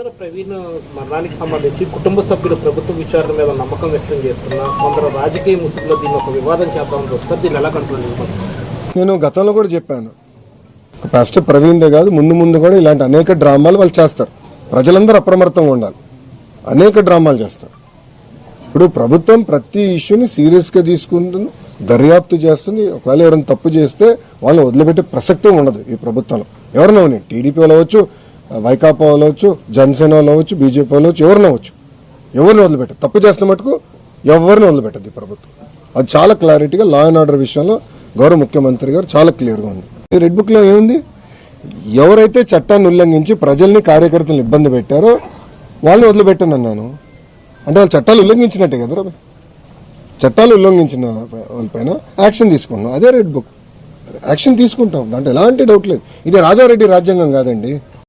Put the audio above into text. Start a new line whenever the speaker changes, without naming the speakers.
మరణానికి సంబంధించి కుటుంబ సభ్యులు ప్రభుత్వ విచారణ మీద నమ్మకం వ్యక్తం చేస్తున్నా కొందరు రాజకీయ ముసుగులో దీన్ని ఒక వివాదం చేద్దామని చూస్తారు దీన్ని ఎలా కంట్రోల్
నేను గతంలో కూడా చెప్పాను. ఫస్ట్ ప్రవీణ్దే కాదు ముందు ముందు కూడా ఇలాంటి అనేక డ్రామాలు వాళ్ళు చేస్తారు. ప్రజలందరూ అప్రమత్తంగా ఉండాలి. అనేక డ్రామాలు చేస్తారు. ఇప్పుడు ప్రభుత్వం ప్రతి ఇష్యూని సీరియస్గా తీసుకుంటుంది దర్యాప్తు చేస్తుంది. ఒకవేళ ఎవరైనా తప్పు చేస్తే వాళ్ళని వదిలిపెట్టే ప్రసక్తే ఉండదు ఈ ప్రభుత్వంలో. ఎవరినో టీడీపీ వాళ్ళు అవ్వచ్చు వైకాపా అవ్వచ్చు జనసేన వాళ్ళు అవ్వచ్చు బీజేపీ అవ్వచ్చు ఎవరిని అవ్వచ్చు. ఎవరిని వదిలిపెట్టదు తప్పు చేస్తున్న మటుకు ఎవరిని వదిలిపెట్టదు ఈ ప్రభుత్వం. అది చాలా క్లారిటీగా లా అండ్ ఆర్డర్ విషయంలో గౌరవ ముఖ్యమంత్రి గారు చాలా క్లియర్గా ఉంది. రెడ్ బుక్లో ఏముంది? ఎవరైతే చట్టాన్ని ఉల్లంఘించి ప్రజల్ని కార్యకర్తలను ఇబ్బంది పెట్టారో వాళ్ళని వదిలిపెట్టాను అన్నాను. అంటే వాళ్ళు చట్టాలు ఉల్లంఘించినట్టే కదా రా చట్టాలు ఉల్లంఘించిన వాళ్ళపైన యాక్షన్ తీసుకుంటున్నాం. అదే రెడ్ బుక్. యాక్షన్ తీసుకుంటాం. దాంట్లో ఎలాంటి డౌట్ లేదు. ఇది రాజారెడ్డి రాజ్యాంగం కాదండి.